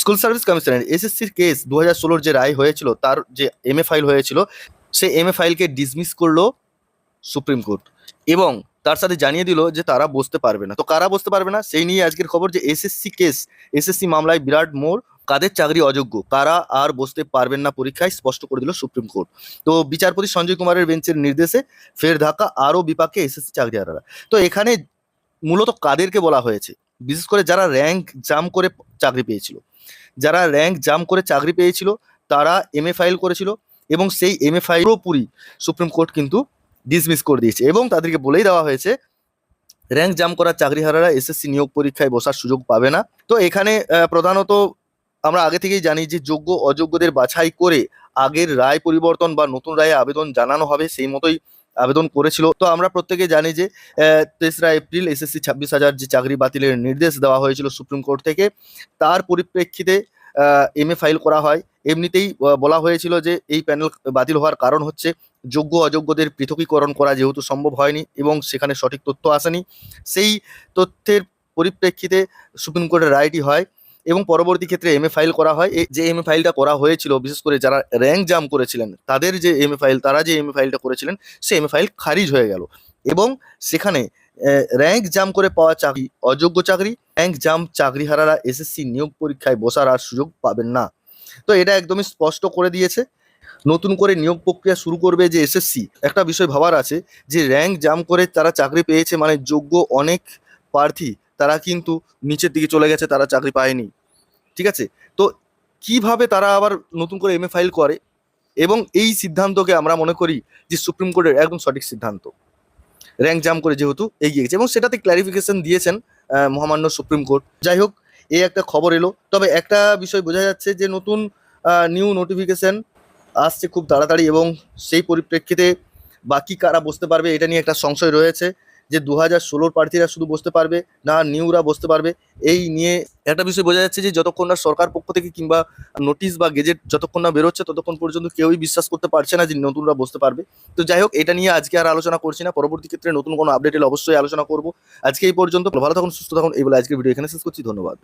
School service কমিশনের এসএসসির case দু হাজার যে রায় হয়েছিল, তার যে এম এ ফাইল হয়েছিল, সে এম ফাইলকে ডিসমিস করল সুপ্রিম কোর্ট এবং তার সাথে জানিয়ে দিল যে তারা বসতে পারবে না। তো কারা বসতে পারবে না? সেই নিয়ে আজকের খবর যে এসএসসি কেস এসএসসি মামলায় বিরাট মোড়, কাদের চাকরি অযোগ্য, কারা আর বসতে পারবেন না পরীক্ষায় স্পষ্ট করে দিল সুপ্রিম কোর্ট তো বিচারপতি সঞ্জয় কুমারের বেঞ্চের নির্দেশে ফের ধাক্কা আরও বিপাকে এসএসসি চাকরি চাকরিহারারা। তো এখানে মূলত কাদেরকে বলা হয়েছে? বিশেষ করে যারা র্যাঙ্ক জাম করে চাকরি পেয়েছিল। যারা র্যাঙ্ক জাম করে চাকরি পেয়েছিল, তারা এম ফাইল করেছিল এবং সেই এম এ ফাইল পুরোপুরি সুপ্রিম কোর্ট কিন্তু ডিসমিস করে দিয়েছে এবং তাদেরকে বলেই দেওয়া হয়েছে র্যাঙ্ক জাম করা চাকরিহারারা এসএসসি নিয়োগ পরীক্ষায় বসার সুযোগ পাবে না। তো এখানে প্রধানত আমরা আগে থেকেই জানি যে যোগ্য অযোগ্যদের বাছাই করে আগের রায় পরিবর্তন বা নতুন রায়ে আবেদন জানানো হবে, সেই মতোই আবেদন করেছিল। তো আমরা প্রত্যেকে জানি যে তেসরা এপ্রিল এসএসসি ছাব্বিশ হাজার যে চাকরি বাতিলের নির্দেশ দেওয়া হয়েছিল সুপ্রিম কোর্ট থেকে, তার পরিপ্রেক্ষিতে এম এ ফাইল করা হয়। এমনিতেই বলা হয়েছিল যে, এই প্যানেল বাতিল হওয়ার কারণ হচ্ছে, যোগ্য অযোগ্যদের পৃথকীকরণ করা যেহেতু সম্ভব হয়নি এবং সেখানে সঠিক তথ্য আসেনি। সেই তথ্যের পরিপ্রেক্ষিতে সুপ্রিম কোর্টের রায়টি হয় এবং পরবর্তী ক্ষেত্রে এম ফাইল করা হয়। যে এম ফাইলটা করা হয়েছিল, বিশেষ করে যারা র্যাঙ্ক জাম করেছিলেন, তাদের যে এম ফাইল তারা যে এম ফাইলটা করেছিলেন, সে এম ফাইল খারিজ হয়ে গেল। এবং সেখানে র্যাঙ্ক জাম করে পাওয়া চাকরি, অযোগ্য চাকরি র্যাঙ্ক জাম চাকরিহারারা এসএসসি নিয়োগ পরীক্ষায় বসার আর সুযোগ পাবেন না। তো এটা একদমই স্পষ্ট করে দিয়েছে। নতুন করে নিয়োগ প্রক্রিয়া শুরু করবে যে এসএসসি একটা বিষয় ভাবার আছে যে র্যাঙ্ক জাম করে তারা চাকরি পেয়েছে মানে যোগ্য অনেক প্রার্থী তারা কিন্তু নিচের দিকে চলে গেছে, তারা চাকরি পায়নি। ঠিক আছে? তো কীভাবে তারা আবার নতুন করে এম ফাইল করে? এবং এই সিদ্ধান্তকে আমরা মনে করি যে সুপ্রিম কোর্টের একদম সঠিক সিদ্ধান্ত। র্যাঙ্ক জাম করে যেহেতু এগিয়ে গেছে। এবং সেটাতে ক্ল্যারিফিকেশন দিয়েছেন মহামান্য সুপ্রিম কোর্ট যাই হোক, এই একটা খবর এলো। তবে একটা বিষয় বোঝা যাচ্ছে যে নতুন নিউ নোটিফিকেশন আসছে খুব তাড়াতাড়ি এবং সেই পরিপ্রেক্ষিতে বাকি কারা বসতে পারবে এটা নিয়ে একটা সংশয় রয়েছে। যে দু হাজার ষোলোর প্রার্থীরা শুধু বসতে পারবে, না নিউরা বসতে পারবে, এই নিয়ে একটা বিষয় বোঝা যাচ্ছে যে যতক্ষণ না সরকার পক্ষ থেকে কিংবা নোটিশ বা গেজেট যতক্ষণ না বেরোচ্ছে, ততক্ষণ পর্যন্ত কেউই বিশ্বাস করতে পারছে না যে নতুনরা বসতে পারবে। তো যাই হোক, এটা নিয়ে আজকে আর আলোচনা করছি না। পরবর্তী ক্ষেত্রে নতুন কোনো আপডেট এলে অবশ্যই আলোচনা করব। আজকে এই পর্যন্ত, ভালো থাকুন, সুস্থ থাকুন, এই বলে আজকের ভিডিও এখানে শেষ করছি। ধন্যবাদ।